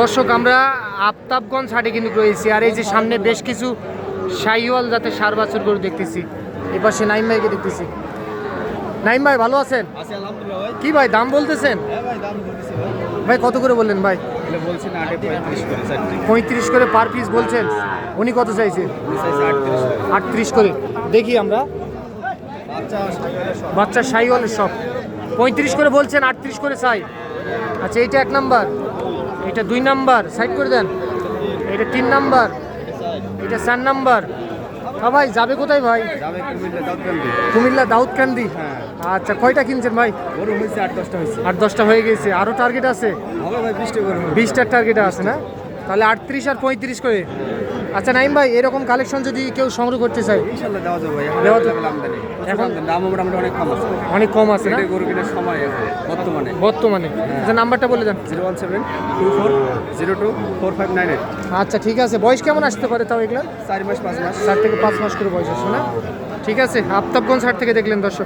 দর্শক আমরা আফতাবগঞ্জ হাটে কিন্তু রয়েছি আর এই যে সামনে বেশ কিছু শাহিওয়াল যাতে সার বাছুর গরু দেখতেছি। এই পাশে নাইম ভাইকে দেখতেছি। নাইম ভাই ভালো আছেন? কি ভাই দাম বলতেছেন? হ্যাঁ ভাই কত করে বললেন ভাই? পঁয়ত্রিশ করে করে পার পিস বলছেন? উনি কত চাইছে? চাইছে আটত্রিশ করে। দেখি আমরা। বাচ্চা সাইওয়ালের সব। পঁয়ত্রিশ করে বলছেন আটত্রিশ করে চাই। আচ্ছা এইটা এক নাম্বার। এটা দুই নাম্বার সাইড করে দেন। এটা তিন নাম্বার এটা চার নাম্বার। হ্যাঁ ভাই যাবে কোথায় ভাই? কুমিল্লা দাউদ কান্দি হ্যাঁ। আচ্ছা কয়টা কিনছেন ভাই? আট দশটা হয়েছে। আট দশটা হয়ে গেছে। আরও টার্গেট আছে? বিশটা বিশটার টার্গেট আছে না? তাহলে আটত্রিশ আর পঁয়ত্রিশ করে। আচ্ছা নাইম ভাই এরকম কালেকশন যদি কেউ সংগ্রহ করতে চায়? ইনশাল্লাহ দেওয়া যাবে এখন দেওয়া দেওয়া যাবে। যাবে আমদানি। এখন- এখন দাম মোটামুটি অনেক কম আছে। অনেক কম আছে না? গরু কেনার সময় বর্তমানে। বর্তমানে। আচ্ছা নাম্বারটা বলে দেন। Zero one seven two four zero two four five nine eight. আচ্ছা ঠিক আছে। বয়স কেমন আসতে পারে তাও এগুলো? চার মাস পাঁচ মাস। চার থেকে পাঁচ মাস করে বয়স আছে না? ঠিক আছে আফতাবগঞ্জ হাট থেকে দেখলেন দর্শক।